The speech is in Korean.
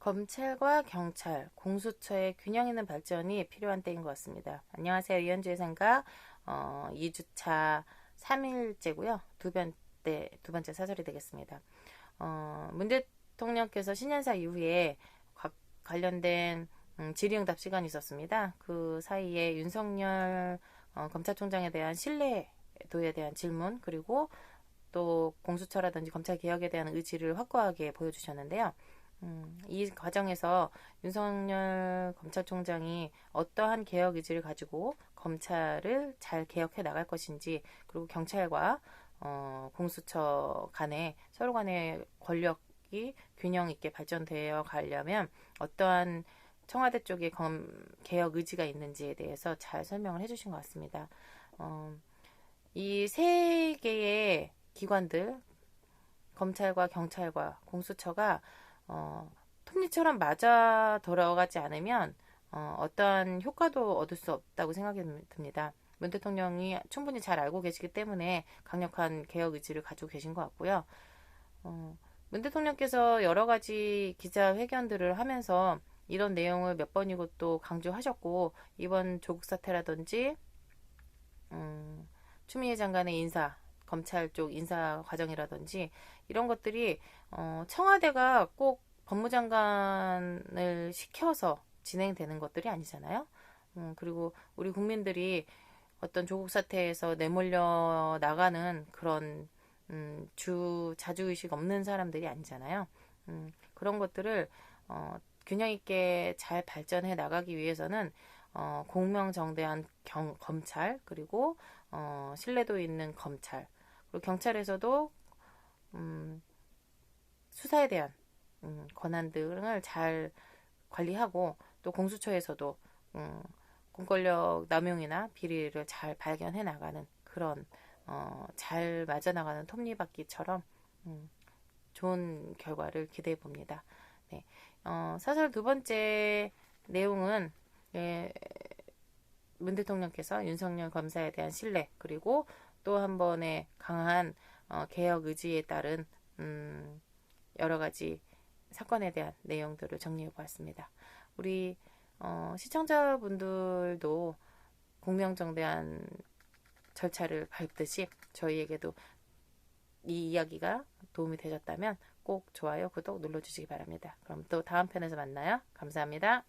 검찰과 경찰, 공수처의 균형 있는 발전이 필요한 때인 것 같습니다. 안녕하세요. 이현주의 생각 어, 2주차 3일째고요. 두 번째, 두 번째 사설이 되겠습니다. 어, 문 대통령께서 신년사 이후에 과, 관련된 음, 질의응답 시간이 있었습니다. 그 사이에 윤석열 어, 검찰총장에 대한 신뢰도에 대한 질문 그리고 또 공수처라든지 검찰 개혁에 대한 의지를 확고하게 보여주셨는데요. 음, 이 과정에서 윤석열 검찰총장이 어떠한 개혁 의지를 가지고 검찰을 잘 개혁해 나갈 것인지 그리고 경찰과 어, 공수처 간에 서로 간의 권력이 균형 있게 발전되어 가려면 어떠한 청와대 쪽에 검, 개혁 의지가 있는지에 대해서 잘 설명을 해주신 것 같습니다. 어, 이 세 개의 기관들 검찰과 경찰과 공수처가 어, 톱니처럼 맞아 돌아가지 않으면 어, 어떠한 효과도 얻을 수 없다고 생각이 듭니다. 문 대통령이 충분히 잘 알고 계시기 때문에 강력한 개혁 의지를 가지고 계신 것 같고요. 어, 문 대통령께서 여러 가지 기자회견들을 하면서 이런 내용을 몇 번이고 또 강조하셨고 이번 조국 사태라든지 음, 추미애 장관의 인사 검찰 쪽 인사 과정이라든지 이런 것들이 어, 청와대가 꼭 법무장관을 시켜서 진행되는 것들이 아니잖아요. 음, 그리고 우리 국민들이 어떤 조국 사태에서 내몰려 나가는 그런 음, 주 자주 의식 없는 사람들이 아니잖아요. 음, 그런 것들을 어, 균형 있게 잘 발전해 나가기 위해서는 어, 공명정대한 경, 검찰 그리고 어, 신뢰도 있는 검찰 그리고 경찰에서도 음, 수사에 대한 음, 권한 등을 잘 관리하고 또 공수처에서도 음, 공권력 남용이나 비리를 잘 발견해 나가는 그런 어, 잘 맞아 나가는 톱니바퀴처럼 음, 좋은 결과를 기대해 봅니다. 네. 어, 사설 두 번째 내용은 예, 문 대통령께서 윤석열 검사에 대한 신뢰 그리고 또 한 번의 강한 어, 개혁 의지에 따른 음, 여러 가지 사건에 대한 내용들을 정리해 보았습니다. 우리 어, 시청자분들도 공명정대한 절차를 밟듯이 저희에게도 이 이야기가 도움이 되셨다면 꼭 좋아요, 구독 눌러주시기 바랍니다. 그럼 또 다음 편에서 만나요. 감사합니다.